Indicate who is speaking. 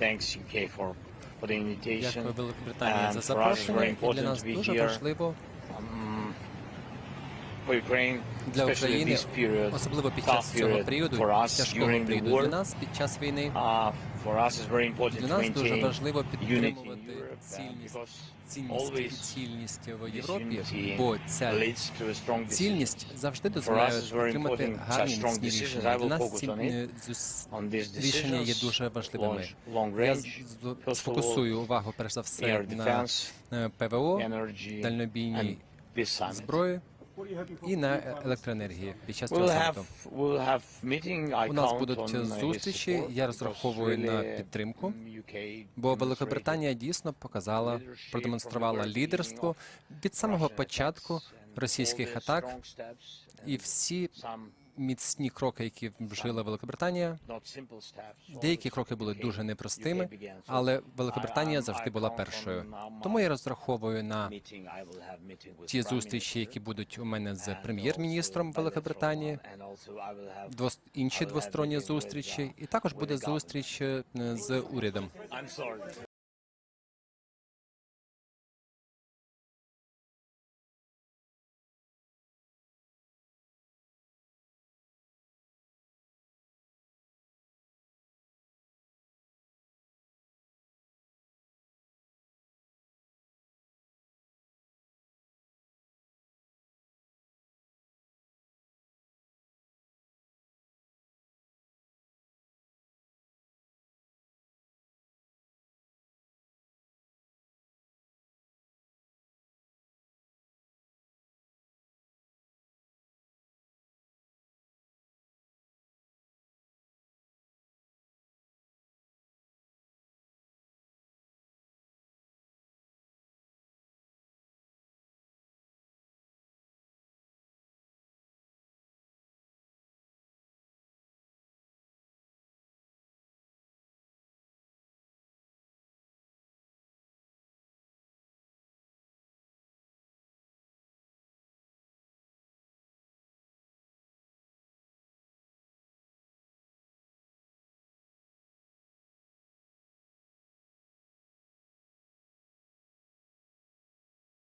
Speaker 1: thanks UK for for the invitation.
Speaker 2: Дякую Великобританії за запрошення. І для нас дуже важливо
Speaker 1: Um,
Speaker 2: для України, особливо під час цього періоду, тяжкого періоду для нас під час війни.
Speaker 1: Uh,
Speaker 2: Для нас дуже важливо підтримувати
Speaker 1: uh,
Speaker 2: цільність, цінність цільність в Європі, бо ця цільність завжди дозволяє отримати гарні міцні рішення. Для нас ці рішення є дуже важливими. Я сфокусую увагу перш за все на е, ПВО, дальнобійній зброї і на електроенергії під час цього саміту. У нас будуть зустрічі, я розраховую на підтримку,
Speaker 1: mm,
Speaker 2: Бо Великобританія дійсно показала, продемонструвала лідерство від самого початку російських атак і всі міцні кроки, які вжила Великобританія. Деякі кроки були дуже непростими, але Великобританія завжди була першою. Тому я розраховую на ті зустрічі, які будуть у мене з прем'єр-міністром Великобританії, інші двосторонні зустрічі, і також буде зустріч е, з урядом.